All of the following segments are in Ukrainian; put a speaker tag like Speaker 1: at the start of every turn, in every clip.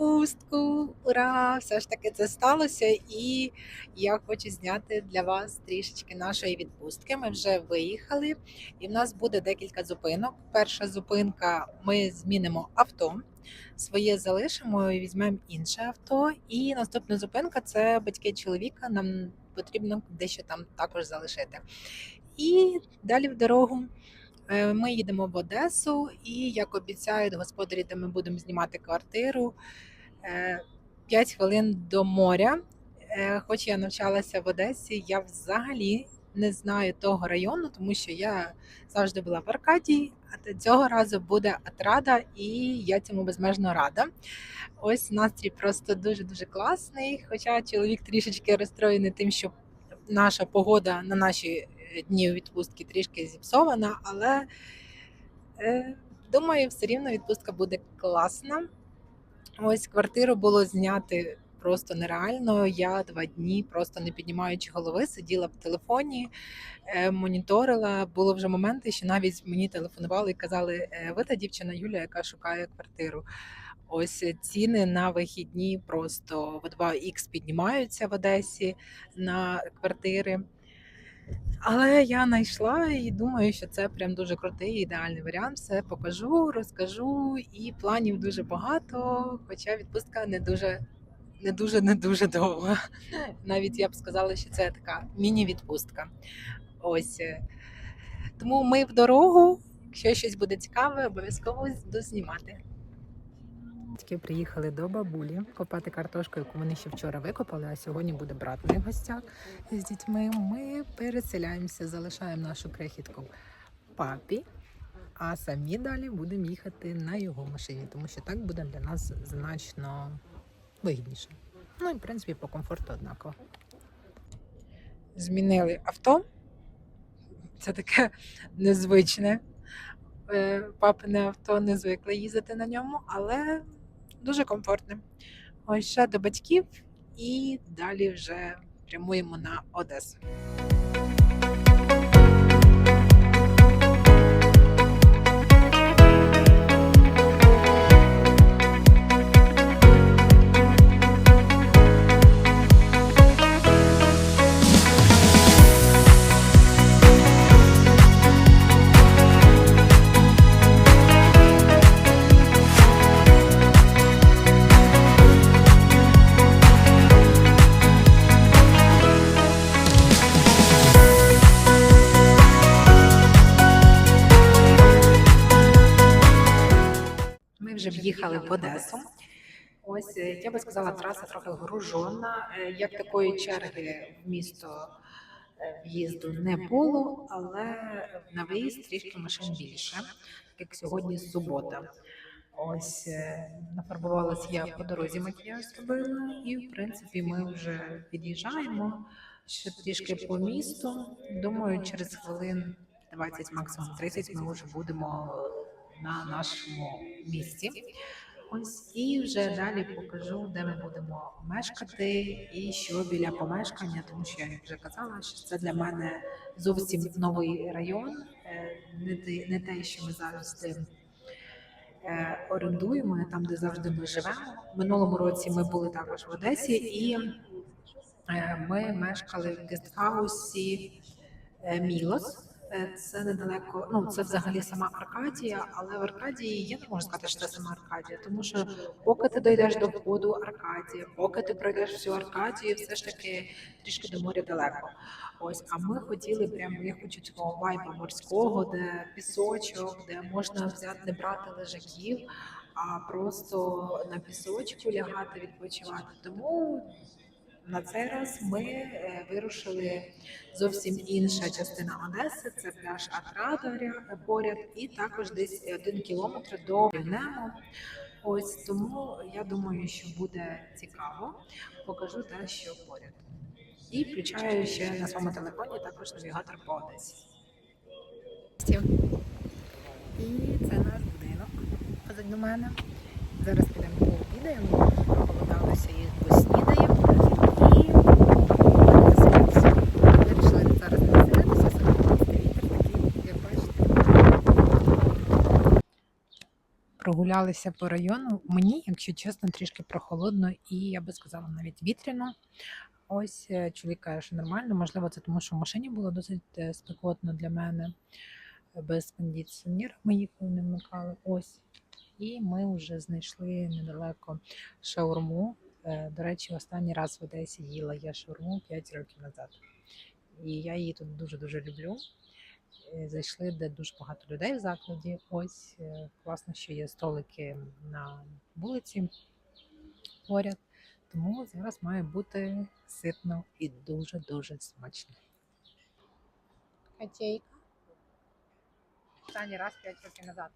Speaker 1: відпустку. Ура! Все ж таки це сталося, і я хочу зняти для вас трішечки нашої відпустки. Ми вже виїхали, і в нас буде декілька зупинок. Перша зупинка: ми змінимо авто, своє залишимо і візьмемо інше авто. І наступна зупинка це батьки чоловіка. Нам потрібно дещо там також залишити. І далі в дорогу. Е, Ми їдемо в Одесу, і як обіцяють господарі, де ми будемо знімати квартиру 5 хвилин до моря. Е, Хоч я навчалася в Одесі, я взагалі не знаю того району, тому що я завжди була в Аркадії, а цього разу буде Атрада, і я цьому безмежно рада. Ось настрій просто дуже дуже класний. Хоча чоловік трішечки розстроєний тим, що наша погода на наші дні відпустки трішки зіпсована, але е, думаю, все рівно відпустка буде класна. Ось квартиру було зняти просто нереально. Я два дні, просто не піднімаючи голови, сиділа в телефоні, е, моніторила. Було вже моменти, що навіть мені телефонували і казали: «Е, ви та дівчина Юля, яка шукає квартиру. Ось ціни на вихідні просто в 2х піднімаються в Одесі на квартири. Але я знайшла і думаю, що це прям дуже крутий ідеальний варіант. Все покажу, розкажу, і планів дуже багато. Хоча відпустка не дуже, не дуже, не дуже довга. Навіть я б сказала, що це така міні-відпустка. Ось е, тому ми в дорогу. Якщо щось буде цікаве, обов'язково буду знімати. Батьки приїхали до бабулі копати картошку, яку вони ще вчора викопали, а сьогодні буде брат в в гостях з дітьми. Ми переселяємося, залишаємо нашу крихітку папі, а самі далі будемо їхати на його машині, тому що так буде для нас значно вигідніше. Ну і в принципі по комфорту однаково. Змінили авто. Це таке незвичне. Е, Папине авто не звикли їздити на ньому, але дуже комфортне. Ось ще до батьків, і далі вже прямуємо на Одесу. Вже в'їхали в Одесу. Ось е, я би сказала, траса трохи гружона. Е, Як такої черги в місто е, в'їзду не було, але на виїзд трішки машин більше, як сьогодні субота. Ось нафарбувалася я по дорозі макіяж зробила, і в принципі ми вже під'їжджаємо ще трішки по місту. Думаю, через хвилин 20, максимум 30 ми вже будемо на нашому місці. Ось і вже далі покажу, де ми будемо мешкати і що біля помешкання, тому що я вже казала, що це для мене зовсім новий район, е, не те, що ми зараз е, е, орендуємо, не там, де завжди ми живемо. Минулому році ми були також в Одесі, і е, ми мешкали в гестхаусі Мілос. Е, Це недалеко, ну це взагалі сама Аркадія, але в Аркадії я не можу сказати, що це сама Аркадія, тому що поки ти дійдеш до входу Аркадія, поки ти пройдеш всю Аркадію, все ж таки трішки до моря далеко. Ось, а ми хотіли прямо, я хочу цього вайба морського, де пісочок, де можна взяти не брати лежаків, а просто на пісочку лягати, відпочивати. Тому на цей раз ми е, вирушили зовсім інша частина Одеси. Це пляж Атрада поряд, і також десь один кілометр до Вільнемо. Ось тому я думаю, що буде цікаво. Покажу те, що поряд. І включаю ще на своєму телефоні також навігатор по Одесі. І це наш будинок позаду мене. Зараз підемо пообідаємо, проголодалися і поснідаємо. І переселимося. Вирішили зараз не заселитися, саме вітер такий, як бачите. Прогулялися по району. Мені, якщо чесно, трішки прохолодно і я би сказала навіть вітряно. Ось е, чоловік каже, що нормально. Можливо, це тому, що в машині було досить е, спекотно для мене. Без кондиціонера ми їхали, не вмикали. Ось. І ми вже знайшли недалеко шаурму. Е, До речі, останній раз в Одесі їла я шаурму 5 років назад. І я її тут дуже-дуже люблю. Е, Зайшли, де дуже багато людей в закладі. Ось е, класно, що є столики на вулиці поряд. Тому зараз має бути ситно і дуже-дуже смачно. Котейка. Останній раз 5 років назад.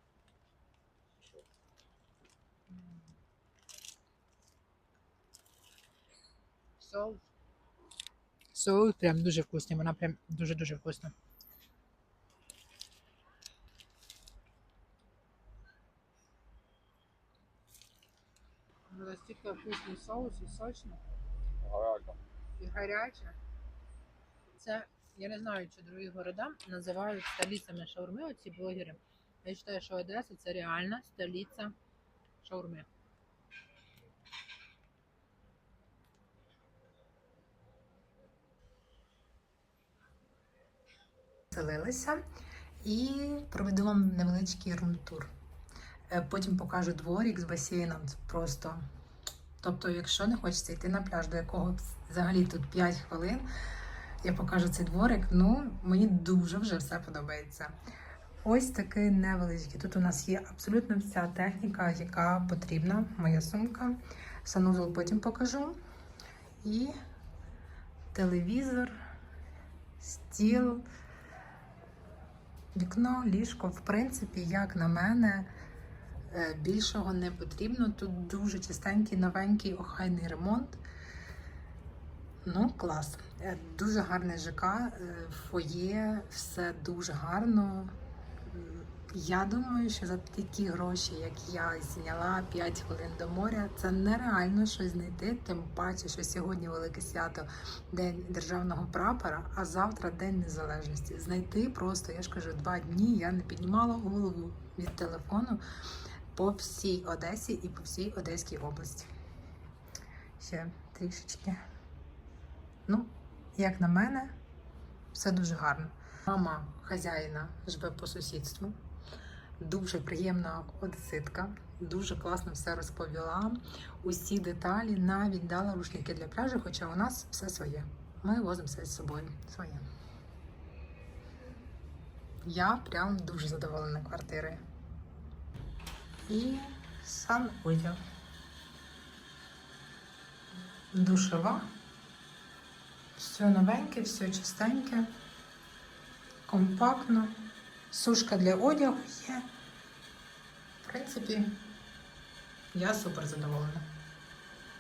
Speaker 1: Соус. Соус прям дуже вкусний. Вона прям дуже-дуже вкусна. Настільки вкусний соус і сочно,
Speaker 2: Гаряча.
Speaker 1: і гаряче. Це, я не знаю, чи другі города називають столицями шаурми оці блогери. Я вважаю, що Одеса це реальна столиця шаурми. Селилися і проведу вам невеличкий рум-тур. Е, Потім покажу дворик з басейном. Просто. Тобто, якщо не хочеться йти на пляж, до якого взагалі тут 5 хвилин, я покажу цей дворик. Ну, мені дуже вже все подобається. Ось такий невеличкий. Тут у нас є абсолютно вся техніка, яка потрібна. Моя сумка. Санузел потім покажу. І телевізор, стіл, вікно, ліжко. В принципі, як на мене, більшого не потрібно. Тут дуже чистенький, новенький, охайний ремонт. Ну, клас. Е, Дуже гарне ЖК, е, фоє, все дуже гарно. Я думаю, що за такі гроші, як я зняла 5 хвилин до моря, це нереально щось знайти. Тим паче, що сьогодні велике свято День державного прапора, а завтра День Незалежності. Знайти просто, я ж кажу, два дні я не піднімала голову від телефону по всій Одесі і по всій Одеській області. Ще трішечки. Ну, як на мене, все дуже гарно. Мама хазяїна живе по сусідству. Дуже приємна одеситка, дуже класно все розповіла. Усі деталі навіть дала рушники для пляжу, хоча у нас все своє. Ми возимо все з собою. Своє. Я прям дуже задоволена квартирою. І санузел. Душова. Все новеньке, все чистеньке, компактно. Сушка для одягу є. В принципі, я супер задоволена.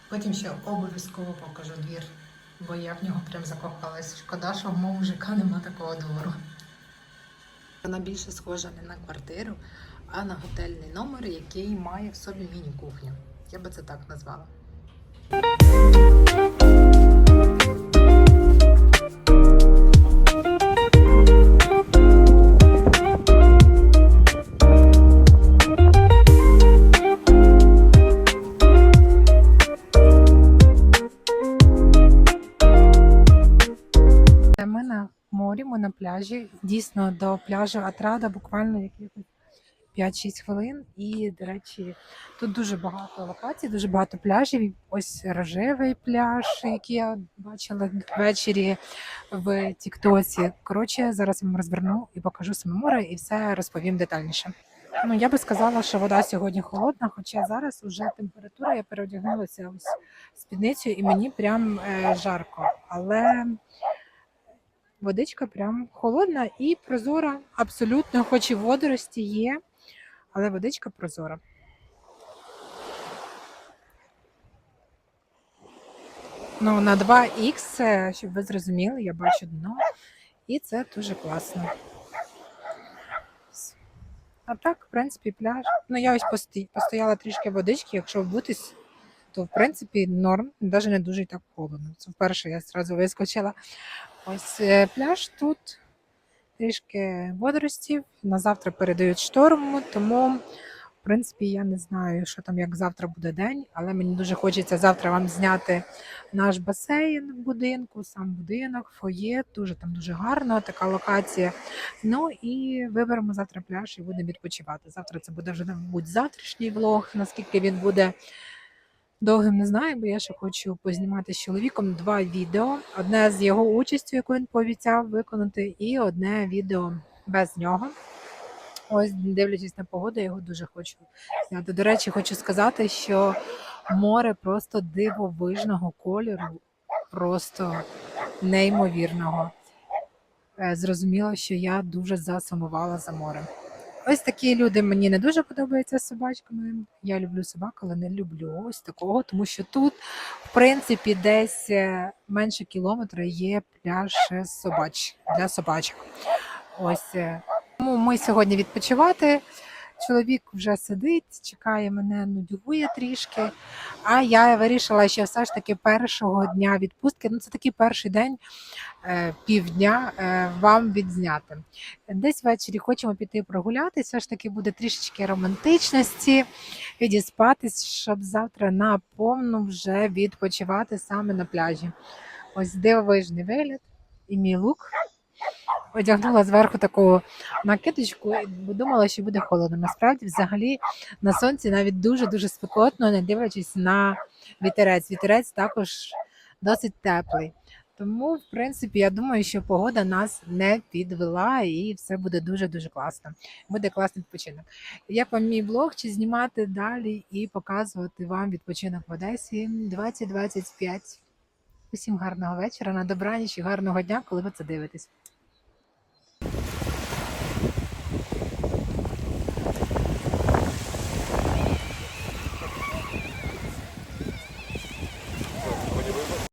Speaker 1: Потім ще обов'язково покажу двір, бо я в нього прям закохалась. Шкода, що в моєму ЖК нема такого двору. Вона більше схожа не на квартиру, а на готельний номер, який має в собі міні-кухню. Я би це так назвала. Ми на морі, на пляжі. Дійсно, до пляжу Атрада буквально якихось 5-6 хвилин. І, до речі, тут дуже багато локацій, дуже багато пляжів. Ось рожевий пляж, який я бачила ввечері в Тіктоці. Коротше, зараз вам розверну і покажу саме море, і все розповім детальніше. Ну, я би сказала, що вода сьогодні холодна, хоча зараз вже температура, я переодягнулася ось спідницею, і мені прям е, жарко. Але водичка прям холодна і прозора, абсолютно, хоч і водорості є, але водичка прозора. Ну, на 2х, е, щоб ви зрозуміли, я бачу дно, і це дуже класно. А так, в принципі, пляж. Ну, я ось постояла трішки водички, якщо вбутись, то в принципі норм, навіть не дуже й так холодно. Це вперше я одразу вискочила. Ось е, пляж тут трішки водоростів. На завтра передають шторм, тому В принципі, я не знаю, що там як завтра буде день, але мені дуже хочеться завтра вам зняти наш басейн в будинку, сам будинок, фоє. Дуже там дуже гарно, така локація. Ну і виберемо завтра пляж і будемо відпочивати. Завтра це буде вже, мабуть, завтрашній влог. Наскільки він буде довгим, не знаю, бо я ще хочу познімати з чоловіком два відео: одне з його участю, яку він пообіцяв виконати, і одне відео без нього. Ось, дивлячись на погоду, я його дуже хочу зняти. До речі, хочу сказати, що море просто дивовижного кольору, просто неймовірного. Е, Зрозуміло, що я дуже засумувала за морем. Ось такі люди мені не дуже подобаються собачками. Я люблю собак, але не люблю ось такого, тому що тут, в принципі, десь е, менше кілометра є пляж собач для собачок. Ось е, тому ми сьогодні відпочивати. Чоловік вже сидить, чекає мене, нудьгує трішки. А я вирішила, що все ж таки першого дня відпустки, ну це такий перший день е, півдня е, вам відзняти. Десь ввечері хочемо піти прогулятися, все ж таки буде трішечки романтичності, відіспатись, щоб завтра на повну вже відпочивати саме на пляжі. Ось дивовижний вигляд і мій лук. Одягнула зверху таку накидочку і думала, що буде холодно. Насправді, взагалі, на сонці навіть дуже-дуже спекотно, не дивлячись на вітерець. Вітерець також досить теплий. Тому, в принципі, я думаю, що погода нас не підвела і все буде дуже-дуже класно. Буде класний відпочинок. Як вам мій блог, чи знімати далі і показувати вам відпочинок в Одесі 2025. Усім гарного вечора, на добраніч і гарного дня, коли ви це дивитесь.